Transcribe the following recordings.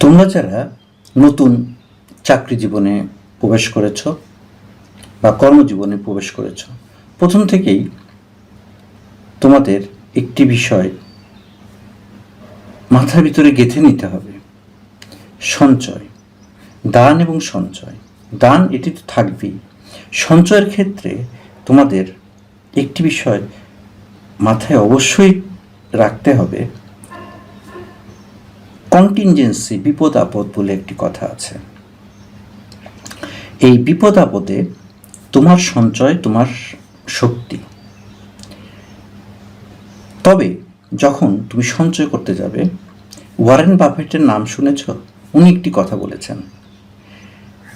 তোমরা যারা নতুন চাকরি জীবনে প্রবেশ করেছ বা কর্মজীবনে প্রবেশ করেছ, প্রথম থেকেই তোমাদের একটি বিষয় মাথার ভিতরে গেঁথে নিতে হবে। সঞ্চয়। দান এবং সঞ্চয়। দান এটি তো থাকবেই। সঞ্চয়ের ক্ষেত্রে তোমাদের একটি বিষয় মাথায় অবশ্যই রাখতে হবে কন্টিনজেন্সি বিপদ আপদ বলে একটি কথা আছে। এই বিপদ আপদে তোমার সঞ্চয়, তোমার শক্তি। তবে যখন তুমি সঞ্চয় করতে যাবে, ওয়ারেন বাফেটের নাম শুনেছ? উনি একটি কথা বলেছেন।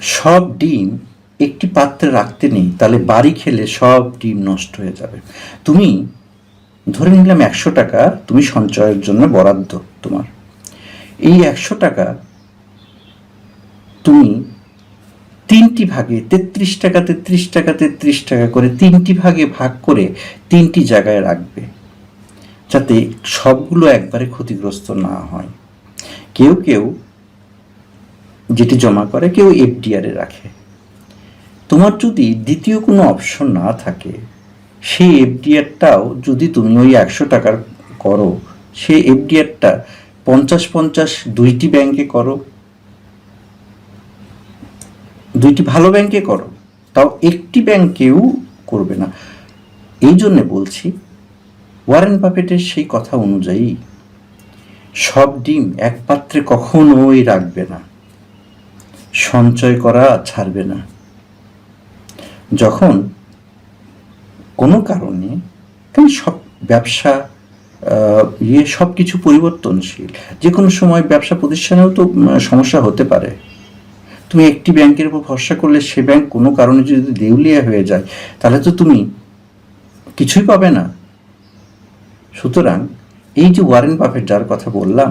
সব ডিম একটি পাত্রে রাখতে নেই, তাহলে বাড়ি খেলে সব ডিম নষ্ট হয়ে যাবে। তুমি, ধরে নিলাম একশো টাকা তুমি সঞ্চয়ের জন্য বরাদ্দ তোমার। এই একশো টাকা তুমি তিনটি ভাগে, তেত্রিশ টাকা তেত্রিশ টাকা তেত্রিশ টাকা করে তিনটি ভাগে ভাগ করে তিনটি জায়গায় রাখবে, যাতে সবগুলো একবারে ক্ষতিগ্রস্ত না হয়। কেউ কেউ যেটি জমা করে, কেউ এফডিআরে রাখে। তোমার যদি দ্বিতীয় কোনো অপশন না থাকে, সেই এফডিআরটাও যদি তুমি ওই একশো টাকার করো, সেই এফডিআরটা পঞ্চাশ পঞ্চাশ দুইটি ব্যাংকে করো। দুইটি ভালো ব্যাংকে করো। তাও একটি ব্যাংকেও করবে না। এই জন্যে বলছি, ওয়ারেন বাফেটের সেই কথা অনুযায়ী সব ডিম এক পাত্রে কখনোই রাখবে না। সঞ্চয় করা ছাড়বে না। যখন কোনো কারণে, কারণ সব ব্যবসা ইয়ে সব কিছু পরিবর্তনশীল। যে কোনো সময় ব্যবসা প্রতিষ্ঠানেও তো সমস্যা হতে পারে। তুমি একটি ব্যাংকের উপর ভরসা করলে সে ব্যাংক কোনো কারণে যদি দেউলিয়া হয়ে যায়, তাহলে তো তুমি কিছুই পাবে না। সুতরাং এই যে ওয়ারেন বাফেট যার কথা বললাম,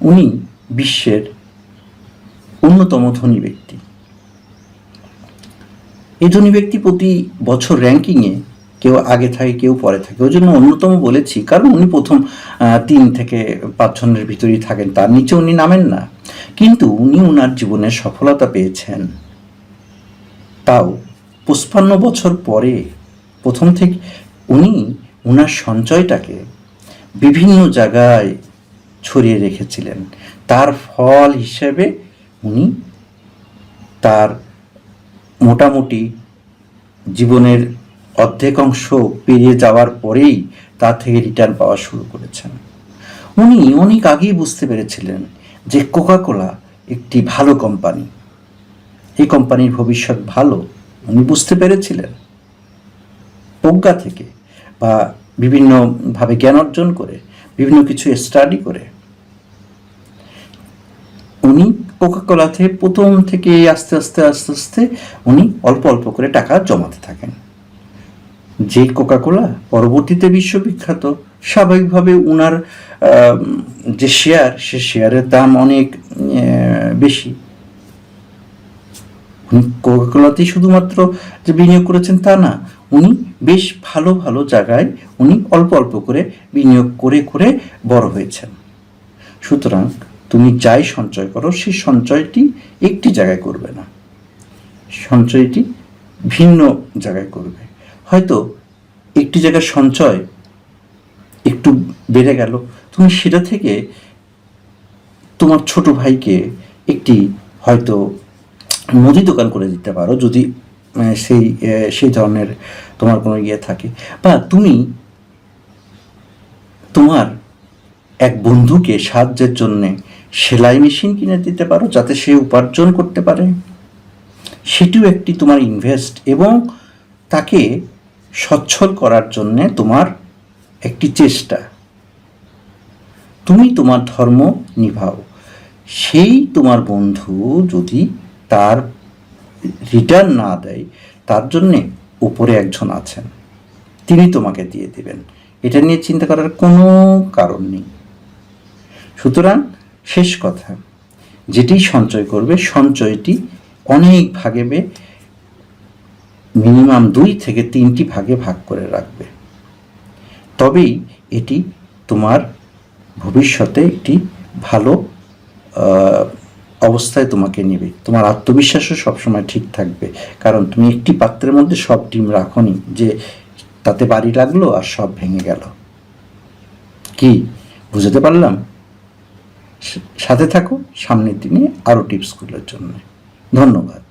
উনি বিশ্বের অন্যতম ধনী ব্যক্তি। এই ধনী ব্যক্তি প্রতি বছর র্যাঙ্কিংয়ে কেউ আগে থাকে, কেউ পরে থাকে। ওই জন্য অন্যতম বলেছি, কারণ উনি প্রথম তিন থেকে পাঁচ জনের ভিতরেই থাকেন, তার নিচে উনি নামেন না। কিন্তু উনি ওনার জীবনে সফলতা পেয়েছেন। তাও পঁচপান্ন বছর পরে প্রথম থেকে উনি ওনার সঞ্চয়টাকে বিভিন্ন জায়গায় ছড়িয়ে রেখেছিলেন। তার ফল হিসেবে উনি তার মোটামুটি জীবনের অর্ধেক অংশ পেরিয়ে যাওয়ার পরেই তা থেকে রিটার্ন পাওয়া শুরু করেছেন। উনি অনেক আগেই বুঝতে পেরেছিলেন যে কোকাকোলা একটি ভালো কোম্পানি। এই কোম্পানির ভবিষ্যৎ ভালো উনি বুঝতে পেরেছিলেন। প্রজ্ঞা থেকে বা বিভিন্নভাবে জ্ঞান অর্জন করে, বিভিন্ন কিছু স্টাডি করে উনি কোকাকোলা থেকে প্রথম থেকে আস্তে আস্তে আস্তে আস্তে উনি অল্প অল্প করে টাকা জমাতে থাকেন। যে কোকাকোলা পরবর্তীতে বিশ্ববিখ্যাত, স্বাভাবিকভাবে উনার যে শেয়ার, সে শেয়ারের দাম অনেক বেশি। উনি কোকাকোলাতেই শুধুমাত্র যে বিনিয়োগ করেছেন তা না, উনি বেশ ভালো ভালো জায়গায় উনি অল্প অল্প করে বিনিয়োগ করে করে বড় হয়েছেন। সুতরাং তুমি যাই সঞ্চয় করো সেই সঞ্চয়টি একটি জায়গায় করবে না। সঞ্চয়টি ভিন্ন জায়গায় করবে। হয়তো একটি জায়গার সঞ্চয় একটু বেড়ে গেল। তুমি সেটা থেকে তোমার ছোট ভাইকে একটি হয়তো মুদি দোকান করে দিতে পারো, যদি সেই সেই ধরনের তোমার কোনো ইয়ে থাকে। বা তুমি তোমার এক বন্ধুকে সাহায্যের জন্য সেলাই মেশিন কিনে দিতে পারো, যাতে সে উপার্জন করতে পারে। সেটিও একটি তোমার ইনভেস্ট এবং তাকে সচ্ছল করার জন্যে তোমার একটি চেষ্টা। তুমি তোমার ধর্ম নিভাও। সেই তোমার বন্ধু যদি তার রিটার্ন না দেয়, তার জন্যে উপরে একজন আছেন। তিনি তোমাকে দিয়ে দেবেন। এটা নিয়ে চিন্তা করার কোনো কারণ নেই। সুতরাং শেষ কথা, যেটি সঞ্চয় করবে, সঞ্চয়টি অনেক ভাগে বে মিনিমাম দুই থেকে তিনটি ভাগে ভাগ করে রাখবে। তবেই এটি তোমার ভবিষ্যতে একটি ভালো অবস্থায় তোমাকে নেবে। তোমার আত্মবিশ্বাসও সবসময় ঠিক থাকবে। কারণ তুমি একটি পাত্রের মধ্যে সব ডিম রাখনি যে তাতে বাড়ি লাগল আর সব ভেঙে গেল। কি? বুঝতে পারলাম? সাথে থাকো সামনের দিনে আরও টিপসগুলোর জন্য। ধন্যবাদ।